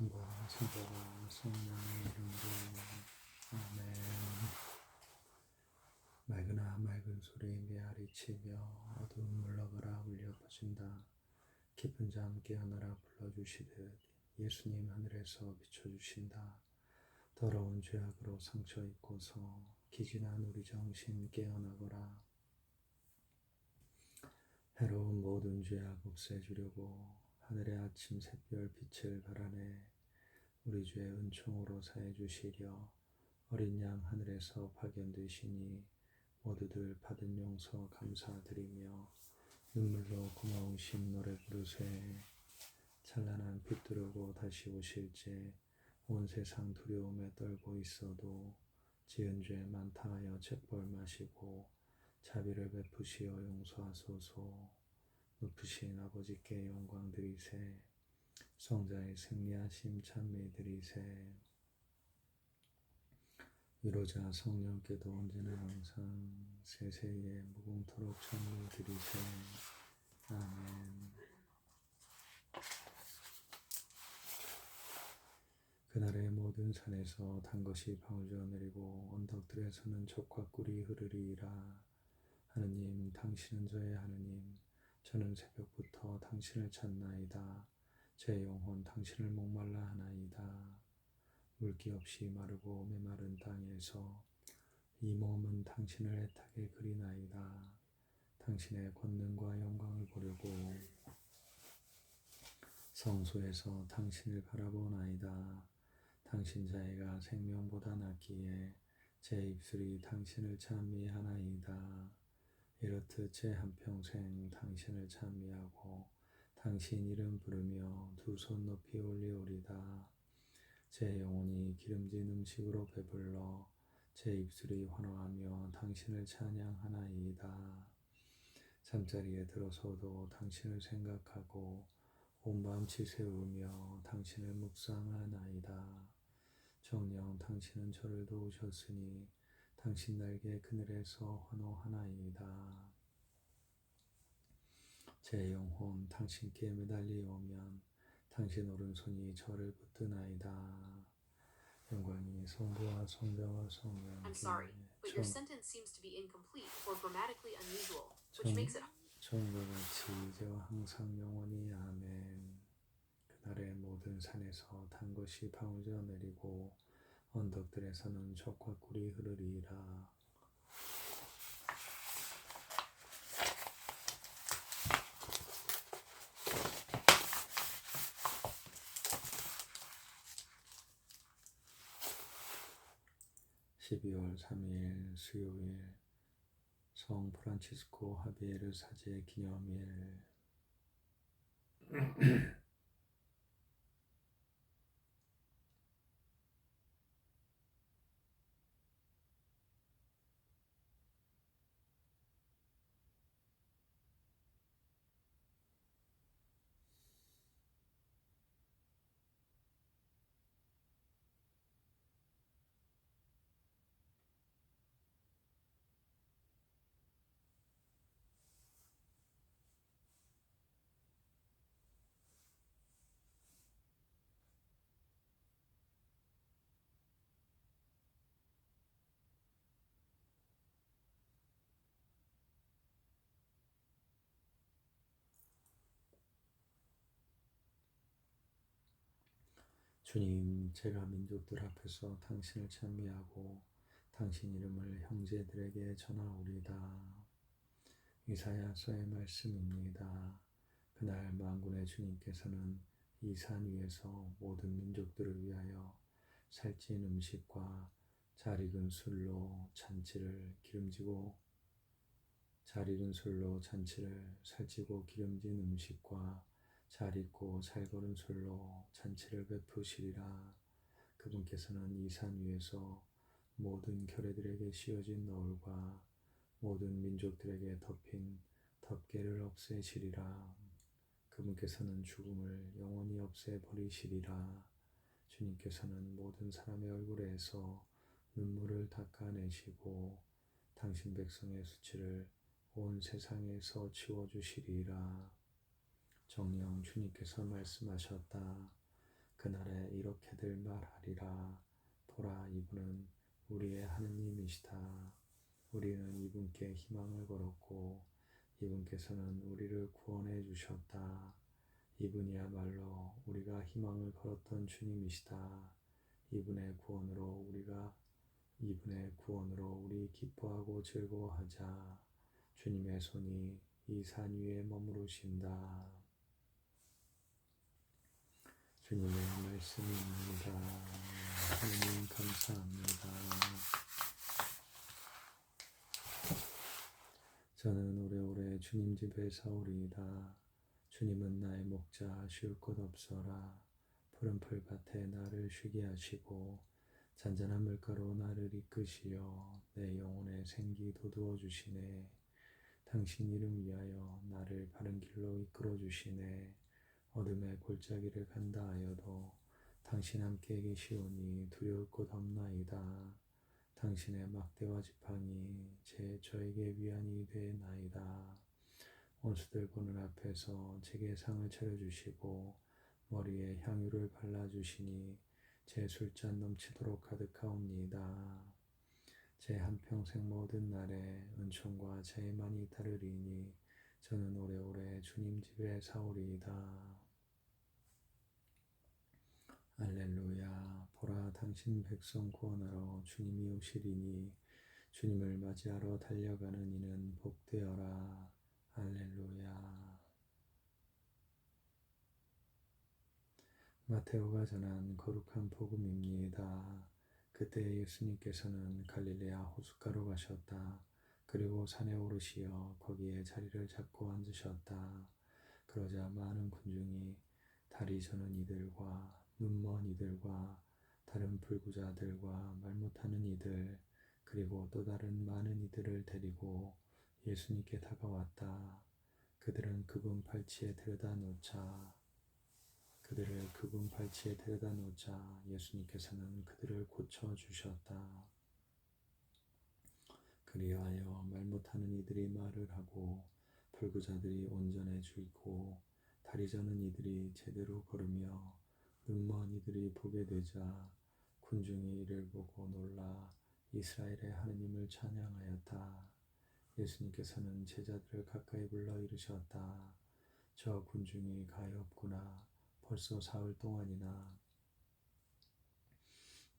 성부와 성자와 성령의 이름으로 아멘. 맑으나 맑은 소리 메아리 치며 어두운 물러가라 울려 퍼진다. 깊은 잠 깨어나라 불러주시듯 예수님 하늘에서 비춰주신다. 더러운 죄악으로 상처 입고서 기진한 우리 정신 깨어나거라. 해로운 모든 죄악 없애주려고 하늘의 아침 샛별 빛을 발하네. 우리 죄 은총으로 사해 주시려 어린 양 하늘에서 파견되시니 모두들 받은 용서 감사드리며 눈물로 고마우신 노래 부르세. 찬란한 빛 두르고 다시 오실제 온 세상 두려움에 떨고 있어도 지은 죄 많다 하여 책벌 마시고 자비를 베푸시어 용서하소서 높으신 아버지께 영광 드리세. 성자의 승리하심 찬미 드리세. 위로자 성령께도 언제나 항상 세세에 무궁토록 찬미 드리세. 아멘. 그날의 모든 산에서 단 것이 방울져 내리고 언덕들에서는 젖과 꿀이 흐르리이라. 하느님 당신은 저의 하느님 저는 새벽부터 당신을 찾나이다. 제 영혼 당신을 목말라 하나이다. 물기 없이 마르고 메마른 땅에서 이 몸은 당신을 애타게 그리나이다. 당신의 권능과 영광을 보려고 성소에서 당신을 바라보나이다. 당신 자애가 생명보다 낫기에 제 입술이 당신을 찬미하나이다. 이렇듯 제 한평생 당신을 찬미하고 당신 이름 부르며 두 손 높이 올리오리다. 제 영혼이 기름진 음식으로 배불러 제 입술이 환호하며 당신을 찬양하나이다. 잠자리에 들어서도 당신을 생각하고 온밤 치새우며 당신을 묵상하나이다. 정녕 당신은 저를 도우셨으니 당신 날개 그늘에서 환호하나이다. 제 영혼 당신께 매달리오면 당신 오른손이 저를 붙드나이다. 영광이 성부와 성자와 성령께 I'm sorry, but your 청- sentence seems to be incomplete or grammatically unusual, which 청- makes it 처음과 같이 이제와 항상 영원히 아멘. 그날의 모든 산에서 단 것이 방울져 내리고 언덕들에서는 젖과 꿀이 흐르리라. (12월 3일) 수요일 성 프란치스코 하비에르 사제 기념일 주님, 제가 민족들 앞에서 당신을 찬미하고 당신 이름을 형제들에게 전하오리다. 이사야서의 말씀입니다. 그날 만군의 주님께서는 이 산 위에서 모든 민족들을 위하여 살찐 음식과 잘 익은 술로 잔치를 기름지고 잘 익은 술로 잔치를 살찌고 기름진 음식과 잘 익고 잘 거른 술로 잔치를 베푸시리라. 그분께서는 이 산 위에서 모든 결례들에게 씌어진 너울과 모든 민족들에게 덮인 덮개를 없애시리라. 그분께서는 죽음을 영원히 없애버리시리라. 주님께서는 모든 사람의 얼굴에서 눈물을 닦아내시고 당신 백성의 수치를 온 세상에서 치워주시리라. 정령 주님께서 말씀하셨다. 그날에 이렇게들 말하리라. 보라 이분은 우리의 하느님이시다. 우리는 이분께 희망을 걸었고 이분께서는 우리를 구원해 주셨다. 이분이야말로 우리가 희망을 걸었던 주님이시다. 이분의 구원으로 우리가 이분의 구원으로 우리 기뻐하고 즐거워하자. 주님의 손이 이 산 위에 머무르신다. 주님의 말씀입니다. 하나님 감사합니다. 저는 오래오래 주님 집에 사오리이다. 주님은 나의 목자 쉴 곳 없어라. 푸른 풀밭에 나를 쉬게 하시고 잔잔한 물가로 나를 이끄시어 내 영혼의 생기 돋우어 주시네. 당신 이름 위하여 나를 바른 길로 이끌어 주시네. 어둠의 골짜기를 간다 하여도 당신 함께 계시오니 두려울 것 없나이다. 당신의 막대와 지팡이 제 저에게 위안이 되나이다. 원수들 보는 앞에서 제게 상을 차려주시고 머리에 향유를 발라주시니 제 술잔 넘치도록 가득하옵니다. 제 한평생 모든 날에 은총과 재만이 따르리니 저는 오래오래 주님 집에 사오리이다. 알렐루야 보라 당신 백성 구원하러 주님이 오시리니 주님을 맞이하러 달려가는 이는 복되어라 할렐루야 마테오가 전한 거룩한 복음입니다. 그때 예수님께서는 갈릴레아 호숫가로 가셨다. 그리고 산에 오르시어 거기에 자리를 잡고 앉으셨다. 그러자 많은 군중이 다리 저는 이들과 눈먼 이들과 다른 불구자들과 말 못하는 이들 그리고 또 다른 많은 이들을 데리고 예수님께 다가왔다. 그들은 그분 팔치에 들여다 놓자 그들을 그분 발치에 데려다 놓자 예수님께서는 그들을 고쳐 주셨다. 그리하여 말 못하는 이들이 말을 하고 불구자들이 온전해지고 다리 저는 이들이 제대로 걸으며 눈먼 이들이 보게 되자 군중이 이를 보고 놀라 이스라엘의 하느님을 찬양하였다. 예수님께서는 제자들을 가까이 불러 이르셨다. 저 군중이 가엾구나. 벌써 사흘 동안이나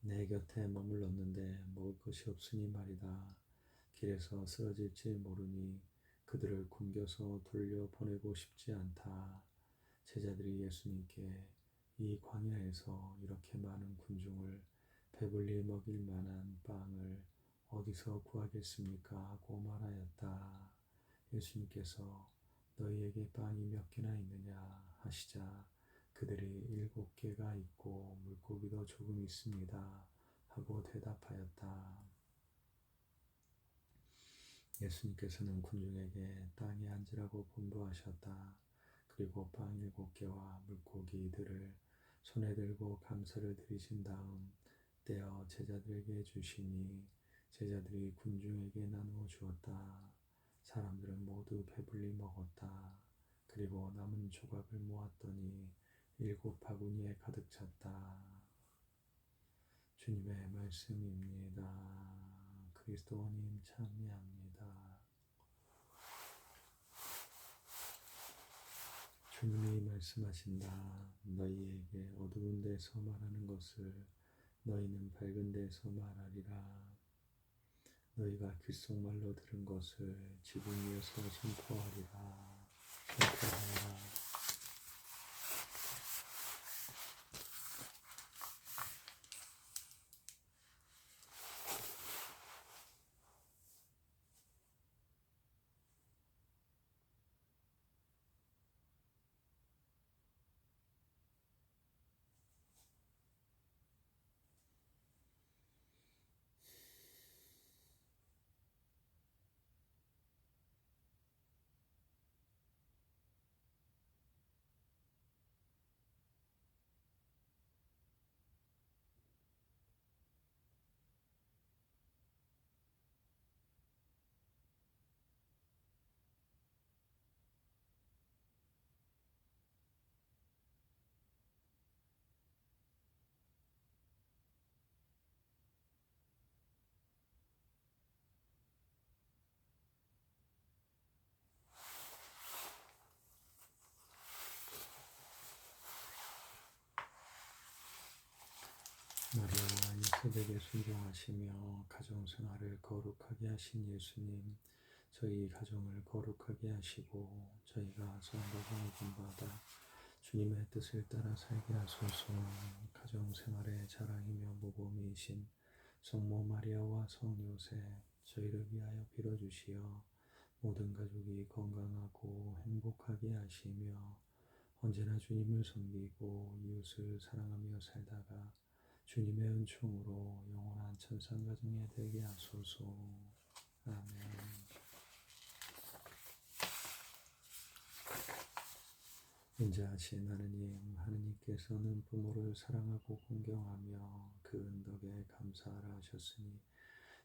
내 곁에 머물렀는데 먹을 것이 없으니 말이다. 길에서 쓰러질지 모르니 그들을 굶겨서 돌려 보내고 싶지 않다. 제자들이 예수님께 이 광야에서 이렇게 많은 군중을 배불리 먹일 만한 빵을 어디서 구하겠습니까? 하고 말하였다. 예수님께서 너희에게 빵이 몇 개나 있느냐 하시자 그들이 일곱 개가 있고 물고기도 조금 있습니다. 하고 대답하였다. 예수님께서는 군중에게 땅에 앉으라고 분부하셨다. 그리고 빵 일곱 개와 물고기들을 손에 들고 감사를 드리신 다음 떼어 제자들에게 주시니 제자들이 군중에게 나누어 주었다. 사람들은 모두 배불리 먹었다. 그리고 남은 조각을 모았더니 일곱 바구니에 가득 찼다. 주님의 말씀입니다. 그리스도님 참여합니다. 주님이 말씀하신다. 너희에게 어두운 데서 말하는 것을 너희는 밝은 데서 말하리라. 너희가 귓속말로 들은 것을 지붕 위에서 선포하리라. 선포하라. 요셉에게 순종하시며 가정 생활을 거룩하게 하신 예수님, 저희 가정을 거룩하게 하시고 저희가 성가정을 본받아 주님의 뜻을 따라 살게 하소서. 가정 생활의 자랑이며 모범이신 성모 마리아와 성 요셉, 저희를 위하여 빌어주시어 모든 가족이 건강하고 행복하게 하시며 언제나 주님을 섬기고 이웃을 사랑하며 살다가 주님의 은총으로 영원한 천상 가정에 되게 하소서. 아멘. 인자하신 하느님, 하느님께서는 부모를 사랑하고 공경하며 그 은덕에 감사하라 하셨으니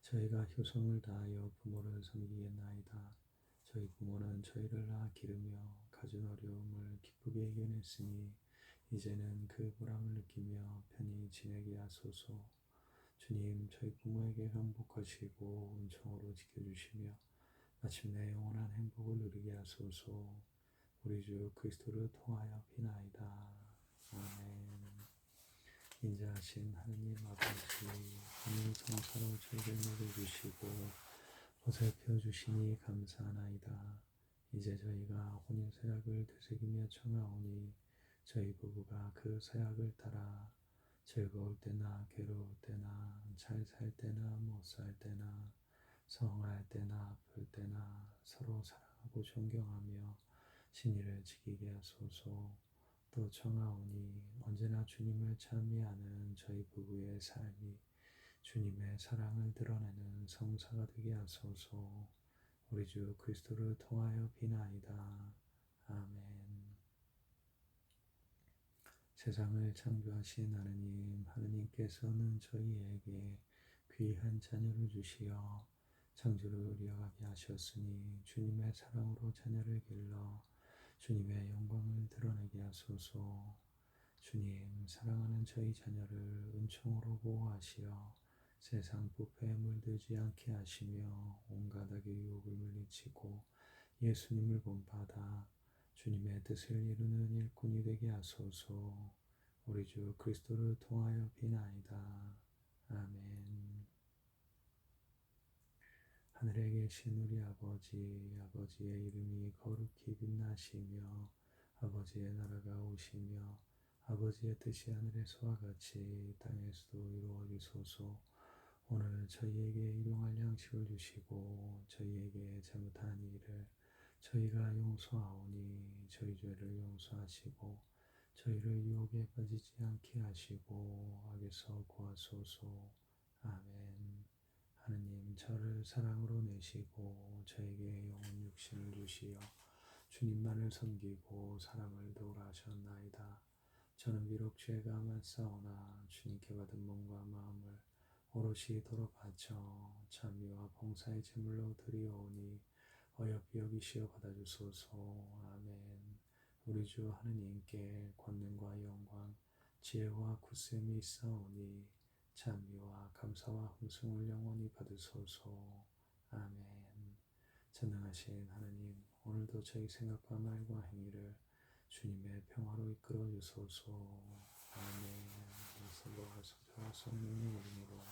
저희가 효성을 다하여 부모를 섬기겠나이다. 저희 부모는 저희를 낳아 기르며 가진 어려움을 기쁘게 이겨냈으니 이제는 그 보람을 느끼며 편히 지내게 하소서. 주님, 저희 부모에게 행복하시고 은총으로 지켜주시며 마침내 영원한 행복을 누리게 하소서. 우리 주 그리스도를 통하여 비나이다. 아멘. 인자하신 하느님 아버지, 오늘 성사로 저희를 먹여주시고 보살펴 주시니 감사하나이다. 이제 저희가 혼인 서약을 되새기며 청하오니 저희 부부가 그 서약을 따라 즐거울 때나 괴로울 때나 잘 살 때나 못 살 때나 성할 때나 아플 때나 서로 사랑하고 존경하며 신의를 지키게 하소서. 또 청하오니 언제나 주님을 찬미하는 저희 부부의 삶이 주님의 사랑을 드러내는 성사가 되게 하소서. 우리 주 그리스도를 통하여 비나이다. 아멘. 세상을 창조하신 하느님, 하느님께서는 저희에게 귀한 자녀를 주시어 창조를 이어가게 하셨으니 주님의 사랑으로 자녀를 길러 주님의 영광을 드러내게 하소서. 주님, 사랑하는 저희 자녀를 은총으로 보호하시어 세상 부패에 물들지 않게 하시며 온갖 악의 유혹을 물리치고 예수님을 본받아 주님의 뜻을 이루는 일꾼이 되게 하소서. 우리 주 그리스도를 통하여 비나이다. 아멘. 하늘에 계신 우리 아버지, 아버지의 이름이 거룩히 빛나시며 아버지의 나라가 오시며 아버지의 뜻이 하늘에서와 같이 땅에서도 이루어지소서. 오늘 저희에게 일용할 양식을 주시고 저희에게 잘못한 일을 저희가 용서하오니 저희 죄를 용서하시고 저희를 유혹에 빠지지 않게 하시고 악에서 구하소서. 아멘. 하느님 저를 사랑으로 내시고 저에게 영혼 육신을 주시어 주님만을 섬기고 사람을 도우라 하셨나이다. 저는 비록 죄가 많사오나 주님께 받은 몸과 마음을 오롯이 도로 바쳐 찬미와 봉사의 제물로 드리오니 어여삐 여기시어 받아주소서. 아멘. 우리 주 하느님께 권능과 영광, 지혜와 굳셈이 있사오니 찬미와 감사와 hum승을 영원히 받으소서. 아멘. 전능하신 하느님, 오늘도 저희 생각과 말과 행위를 주님의 평화로 이끌어 주소서. 아멘. 성도와 성자와 성령의 이름으로